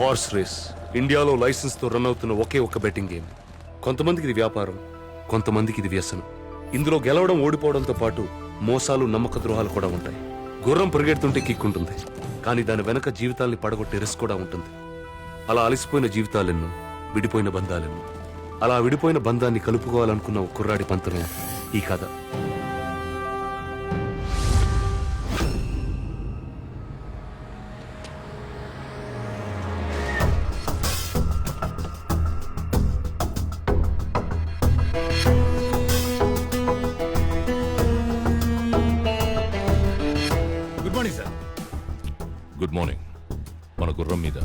Horse race. ఇండియాలో లైసెన్స్తో run అవుతున్న ఒకే ఒక బెట్టింగ్ గేమ్. కొంతమందికి ఇది వ్యాపారం కొంతమందికి ఇది వ్యసనం. ఇందులో గెలవడం ఓడిపోవడంతో పాటు మోసాలు నమ్మక ద్రోహాలు కూడా ఉంటాయి. గుర్రం పరిగెడుతుంటే కిక్కుంటుంది. కానీ దాని వెనక జీవితాల్ని పడగొట్టే రిస్క్ కూడా ఉంటుంది. అలా అలసిపోయిన జీవితాలెన్నో విడిపోయిన బంధాలెన్నో. అలా విడిపోయిన బంధాన్ని కలుపుకోవాలనుకున్న ఒక కుర్రాడి పంతమే ఈ కథ. Good morning. మన గుర్రం మీద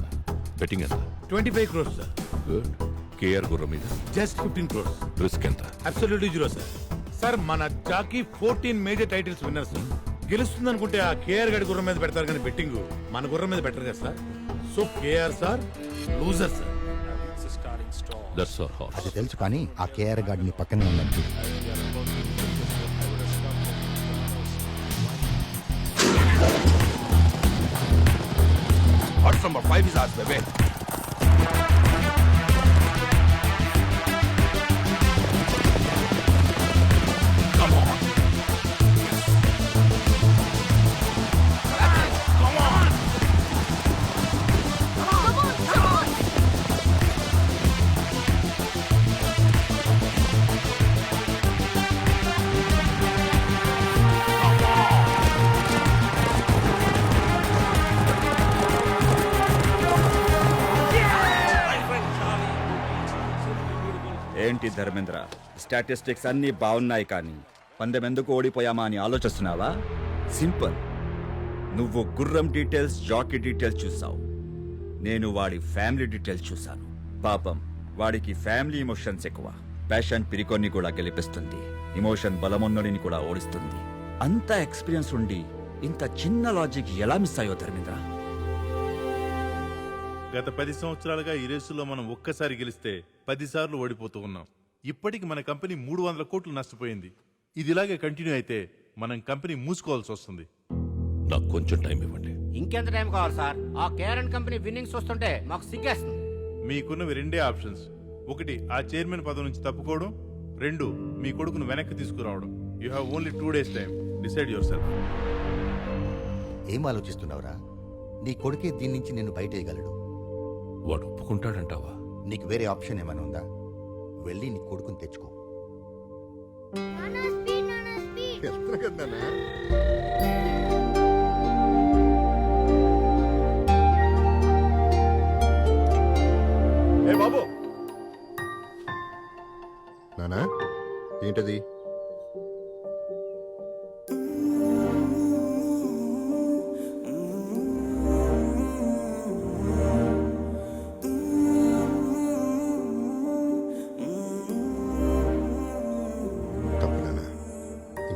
బెట్టింగ్ ఎంత? Twenty five crores sir. Good. KR గుర్రం మీద? Just fifteen crores. రిస్క్ ఎంత? Absolutely zero sir. సార్ మన jockey fourteen major titles winner sir. గెలుస్తుంది అనుకుంటే ఆ కేఆర్ గడి గుర్రం మీద పెడతారు కానీ బెట్టింగ్ మన గుర్రం మీద పెట్టరు కదా sir. So KR sir loser sir. That's our horse అది తెలుసు కానీ ఆ కేఆర్ గార్డ్ నీ పక్కనే ఉన్నట్టు number five is as the way. Dharmendra statistics అన్నీ బాగున్నాయి కానీ పందెం ఎందుకు ఓడిపోయామా అని ఆలోచిస్తున్నావా? సింపుల్. నువ్వు గుర్రం డీటెయిల్స్ జాకీ డీటెయిల్స్ చూసావు. నేను వాడి ఫ్యామిలీ డీటెయిల్స్ చూశాను. పాపం వాడికి ఫ్యామిలీ ఇమోషన్స్ ఎక్కువ. ప్యాషన్ పిరికొన్ని కూడా గెలిపిస్తుంది. ఇమోషన్ బలమున్నడిని కూడా ఓడిస్తుంది. అంత ఎక్స్పీరియన్స్ ఉండి ఇంత చిన్న లాజిక్ ఎలా మిస్ అయ్యో ధర్మేంద్ర? గత పది సంవత్సరాలుగా ఈ రేసులో మనం ఒక్కసారి గెలిస్తే పదిసార్లు ఓడిపోతూ ఉన్నాం. ఇప్పటికి మన కంపెనీ మూడు వందల కోట్లు నష్టపోయింది. ఇది ఇలాగే కంటిన్యూ అయితే మనం కంపెనీ మూసుకోవాల్సి వస్తుంది. నాకు కొంచెం టైం ఇవ్వండి. ఇంకెంత టైం కావాలి సార్? ఆ కేరన్ కంపెనీ విన్నింగ్స్ వస్తుంటే మాకు సిగ్గేస్తుంది. మీకున్నవి రెండే ఆప్షన్స్. ఒకటి ఆ చైర్మన్ పదవి నుంచి తప్పుకోవడం. రెండు మీ కొడుకును వెనక్కి తీసుకురావడం. You have only two days time. Decide yourself ఏం ఆలోచిస్తున్నావురా? నీ కొడుకే దీని నుంచి నిన్ను బయటేయగలడు. వాడు ఒప్పుకుంటాడంటావా? నీకు వేరే ఆప్షన్ ఏమైనా ఉందా? వెళ్ళి నీ కొడుకుని తెచ్చుకో. ఏ బాబు! నానా ఏంటది?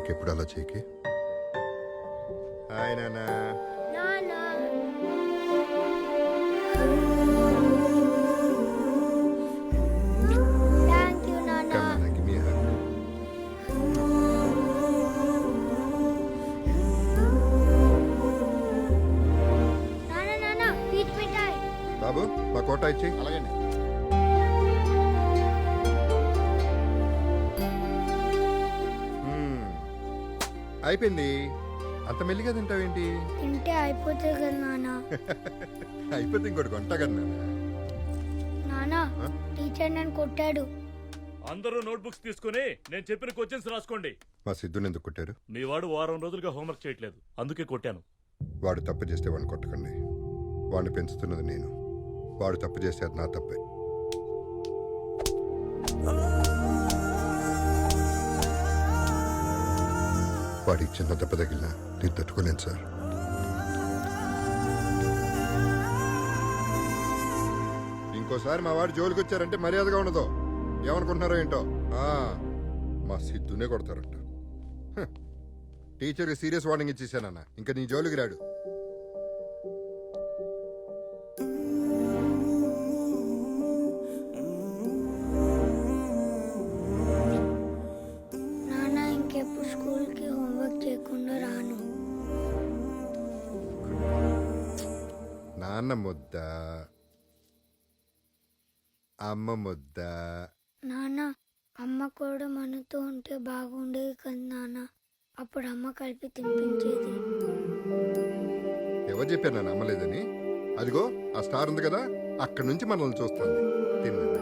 ఇంకెప్పుడు అలా చేయకి? హాయ్ నానా బాబు మా కోట ఇచ్చి అలాగే అయిపోయింది. అంత మెల్లిగా తింటావేంటి? తింటే అయిపోతుంది కదా నాన్న. అయిపోతే ఇంకోటి కొంటా కదా నాన్న. నాన్న టీచర్ నన్ను కొట్టాడు. అందరూ నోట్బుక్స్ తీసుకుని నేను చెప్పిన క్వశ్చన్స్ రాసుకోండి. మా సిద్ధుని ఎందుకు కొట్టారు? మీ వాడు వారం రోజులుగా హోంవర్క్ చేయట్లేదు. అందుకే కొట్టాను. వాడు తప్పు చేస్తే వాడిని కొట్టకండి. వాడిని పెంచుతున్నది నేను. వాడు తప్పు చేస్తే అది నా తప్పే. వాడికి చిన్న దెబ్బ తగిలిన నేను తట్టుకోలేను సార్. ఇంకోసారి మా వాడు జోలికి వచ్చారంటే మర్యాదగా ఉండదు. ఏమనుకుంటున్నారో ఏంటో? ఆ, మా సిద్ధునే కొడతారంట. హ. టీచర్కి సీరియస్ వార్నింగ్ ఇచ్చేసానన్న. ఇంకా నీ జోలికి రాడు. నాన్న ముద్ద అమ్మ ముద్ద. నాన్న అమ్మ కూడా మనతో ఉంటే బాగుండేది కదా నాన్న. అప్పుడు అమ్మ కలిపి తినిపించేది. ఎవరు చెప్పారు నన్ను అమ్మలేదని అదిగో ఆ స్టార్ ఉంది కదా అక్కడి నుంచి మనల్ని చూస్తుంది. తిన్నది.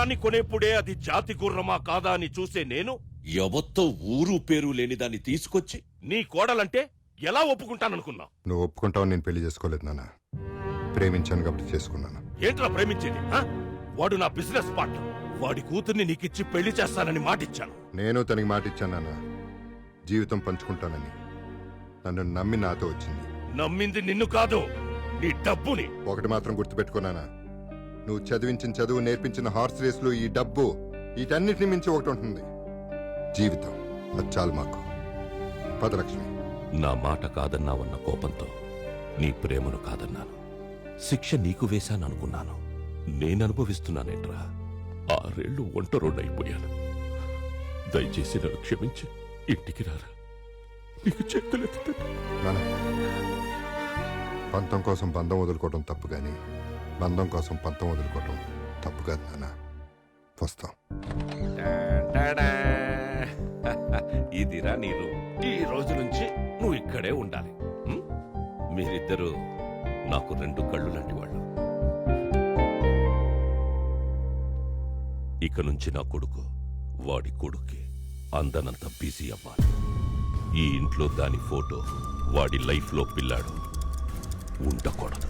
గుర్రాన్ని కొనేప్పుడే అది జాతి గుర్రమా కాదా అని చూసే నేను ఎవత్తో ఊరు పేరు లేని దాన్ని తీసుకొచ్చి నీ కోడలంటే ఎలా ఒప్పుకుంటాననుకున్నావు? నువ్వు ఒప్పుకుంటావు నేను పెళ్ళి చేసుకోలేదు నాన్న. ప్రేమించాను కాబట్టి చేసుకున్నాను. ఏంట్రా ప్రేమించేది ఆ? వాడు నా బిజినెస్ పార్ట్నర్. వాడి కూతుర్ని నీకిచ్చి పెళ్ళి చేస్తానని మాటిచ్చాను. నేను తనకి మాట ఇచ్చాను నాన్న. జీవితం పంచుకుంటానని. నన్ను నమ్మి నాతో వచ్చింది. నమ్మింది నిన్ను కాదు నీ డబ్బుని. ఒకటి మాత్రం గుర్తుపెట్టుకున్నానా నువ్వు చదివించిన చదువు నేర్పించిన హార్స్ రేసులు ఈ డబ్బు వీటన్నిటిని మించి ఒకటి ఉంటుంది. జీవితం అది చాలు మాకు. పదలక్ష్మి. నా మాట కాదన్నావన్న కోపంతో నీ ప్రేమను కాదన్నాను. శిక్ష నీకు వేశాననుకున్నాను నేననుభవిస్తున్నానేట్రా? ఆరేళ్ళు ఒంటరోడైపోయాను. దయచేసి నన్ను క్షమించి ఇంటికి రారా. నీకు చేతులెత్తుతాను పంతం కోసం బంధం వదులుకోవడం తప్పు కానీ బంధం కోసం పంతం వదులుకోవడం తప్పు కాదు నాన్న. వస్తాం. ఇదిరా నీరు ఈ రోజు నుంచి నువ్వు ఇక్కడే ఉండాలి. ఉం? మీరిద్దరూ నాకు రెండు కళ్ళు లాంటి వాళ్ళు. ఇక నుంచి నా కొడుకు వాడి కొడుక్కి అందనంత బిజీ అవ్వాలి. ఈ ఇంట్లో దాని ఫోటో వాడి లైఫ్లో పిల్లాడు ఉండకూడదు.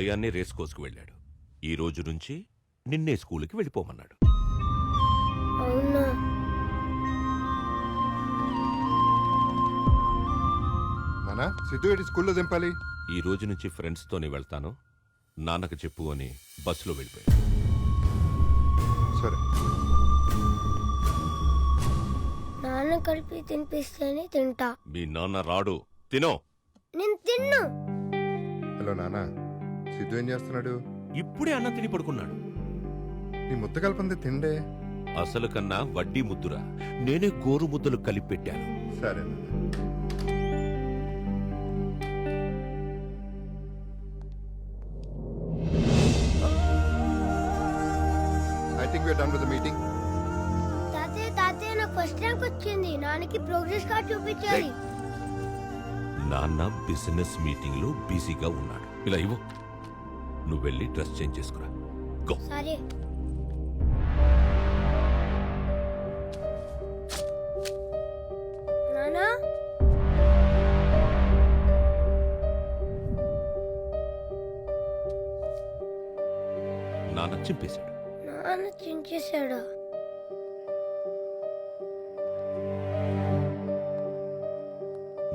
ఉదయాన్నే రేస్ కోసుకు వెళ్ళాడు. ఈ రోజు నుంచి నిన్నే స్కూల్కి వెళ్ళిపోమన్నాడు. అవునా? నాన్న సిద్ధు ఏడి స్కూల్లో దింపాలి? ఈ రోజు నుంచి ఫ్రెండ్స్తోనే వెళ్తాను. నాన్నకు చెప్పు అని బస్సులో వెళ్ళిపోయాడు. సరే. నాన్న కలిపి తినిపిస్తేనే తింటా. మీ నాన్న రాడు. తినో. నేను తిన్ను. హలో నాన్న సిద్ధు ఏం చేస్తున్నాడు? ఇప్పుడే అన్నం తిని పడుకున్నాడు. నీ ముద్ద కలపంది తిండే. అసలు కన్నా వడ్డీ ముద్దురా. నేనే గోరు ముద్దలు కలిపి పెట్టాను సరే. నాన్న I think we're done with the meeting తాతయ్య తాతయ్య నాకు ఫస్ట్ ర్యాంక్ వచ్చింది. నాన్నకి ప్రోగ్రెస్ కార్డ్ చూపించాలి. నాన్న బిజినెస్ మీటింగ్లో బిజీగా ఉన్నాడు. ఇలా ఇవ్వు. నువ్వు వెళ్ళి డ్రెస్ చేంజ్ చేసుకురా. గో సరే. నానా? నాన్న చింపేశాడు. నాన్న చించేశాడా?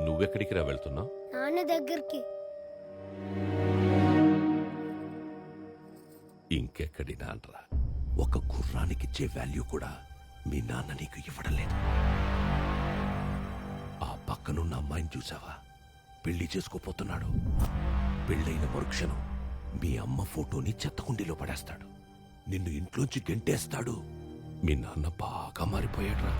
నువ్వెక్కడికి రా వెళ్తున్నావు? నాన్న దగ్గరికి. ఇంకెక్కడి నాన్నరా ఒక గుర్రానికిచ్చే వాల్యూ కూడా మీ నాన్న నీకు ఇవ్వడం లేదు ఆ పక్కనున్న అమ్మాయిని చూసావా? పెళ్ళి చేసుకోపోతున్నాడు. పెళ్ళైన మరుక్షణం మీ అమ్మ ఫోటోని చెత్తకుండీలో పడేస్తాడు. నిన్ను ఇంట్లోంచి గెంటేస్తాడు. మీ నాన్న బాగా మారిపోయాడురా.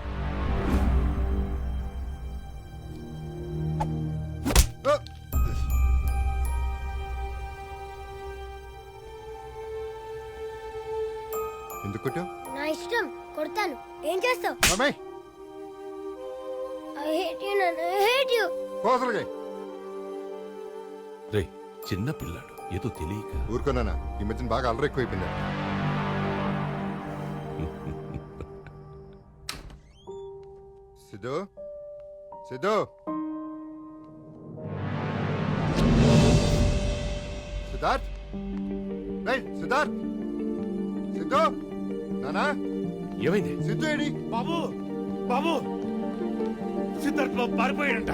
ఎందుకు కొట్టావు? నా ఇష్టం. కొడతాను. ఏం చేస్తావు? అమ్మాయి ఐ హేట్ యు నాన్న. ఐ హేట్ యు కోసలుగా రే చిన్న పిల్లాడు. ఏదో తెలియక. ఊరుకోనానా ఈ మధ్యన బాగా అల్లరి ఎక్కువైపోయింది. సిద్ధు? సిద్ధు? సిద్ధార్థ్? సిద్ధార్థ్? సిద్ధు? నానా ఏమైంది? సిద్ధు ఏడి? బాబు బాబు. సిద్ధార్థ్ బాబు పారిపోయాడంట.